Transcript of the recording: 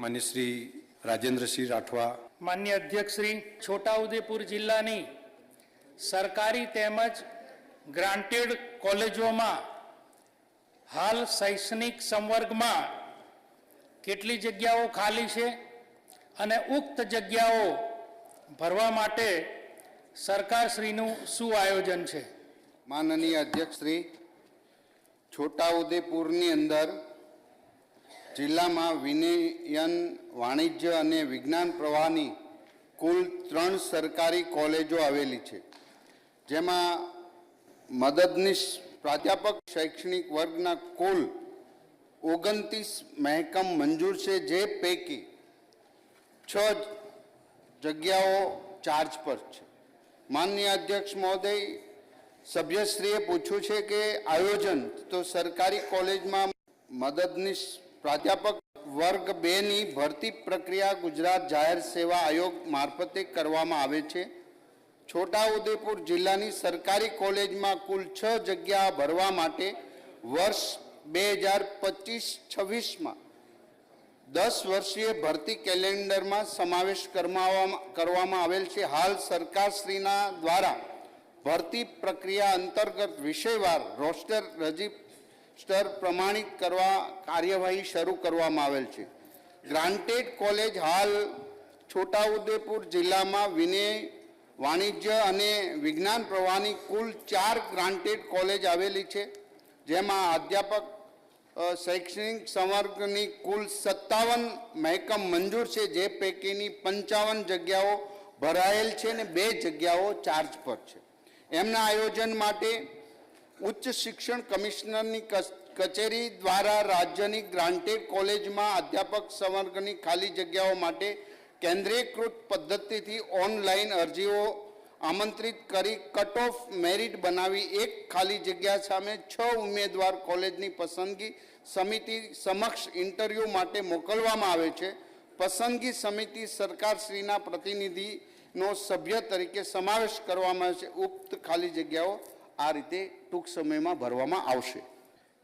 માન્ય શ્રી રાજેન્દ્રસિંહ રાઠવા. માન્ય અધ્યક્ષ શ્રી છોટાઉદેપુર જિલ્લાની સરકારી તેમજ ગ્રાન્ટેડ કોલેજોમાં હાલ શૈક્ષણિક સંવર્ગમાં કેટલી જગ્યાઓ ખાલી છે અને ઉક્ત જગ્યાઓ ભરવા માટે સરકારશ્રીનું શું આયોજન છે? માનનીય અધ્યક્ષ શ્રી છોટાઉદેપુરની અંદર જિલ્લામાં વિનયન, વાણિજ્ય અને વિજ્ઞાન પ્રવાહની કુલ ત્રણ સરકારી કોલેજો આવેલી છે. જેમાં મદદનીશ પ્રાધ્યાપક શૈક્ષણિક વર્ગના કુલ ઓગણત્રીસ મહેકમ મંજૂર છે, જે પૈકી છ જગ્યાઓ ચાર્જ પર છે. માનનીય અધ્યક્ષ મહોદય, સભ્યશ્રીએ પૂછ્યું છે કે આયોજન તો સરકારી કોલેજમાં મદદનીશ પ્રાધ્યાપક વર્ગ બેની ભરતી પ્રક્રિયા ગુજરાત જાહેર સેવા આયોગ મારફતે કરવામાં આવે છે. છોટાઉદેપુર જિલ્લાની સરકારી કોલેજમાં કુલ છ જગ્યા ભરવા માટે વર્ષ બે હજાર પચીસ છવ્વીસમાં દસ વર્ષીય ભરતી કેલેન્ડરમાં સમાવેશ કરવામાં આવેલ છે. હાલ સરકારશ્રીના દ્વારા ભરતી પ્રક્રિયા અંતર્ગત વિષયવાર રોસ્ટર રજિસ્ટર પ્રમાણિત કરવા કાર્યવાહી શરૂ કરવામાં આવેલ છે. ગ્રાન્ટેડ કોલેજ હાલ છોટાઉદેપુર જિલ્લામાં વિનય, વાણિજ્ય અને વિજ્ઞાન પ્રવાહની કુલ ચાર ગ્રાન્ટેડ કોલેજ આવેલી છે, જેમાં અધ્યાપક શૈક્ષણિક સંવર્ગની કુલ સત્તાવન મહેકમ મંજૂર છે, જે પૈકીની પંચાવન જગ્યાઓ ભરાયેલ છે અને બે જગ્યાઓ ચાર્જ પર છે. એમના આયોજન માટે ઉચ્ચ શિક્ષણ કમિશનરની કચેરી દ્વારા રાજ્યની ગ્રાન્ટેડ કોલેજમાં અધ્યાપક સંવર્ગની ખાલી જગ્યાઓ માટે કેન્દ્રીયકૃત પદ્ધતિથી ઓનલાઈન અરજીઓ આમંત્રિત કરી કટ ઓફ મેરિટ બનાવી એક ખાલી જગ્યા સામે છ ઉમેદવાર કોલેજની પસંદગી સમિતિ સમક્ષ ઇન્ટરવ્યૂ માટે મોકલવામાં આવે છે. પસંદગી સમિતિ સરકારશ્રીના પ્રતિનિધિનો સભ્ય તરીકે સમાવેશ કરવામાં આવે છે. ઉક્ત ખાલી જગ્યાઓ આ રીતે ટૂંક સમયમાં ભરવામાં આવશે.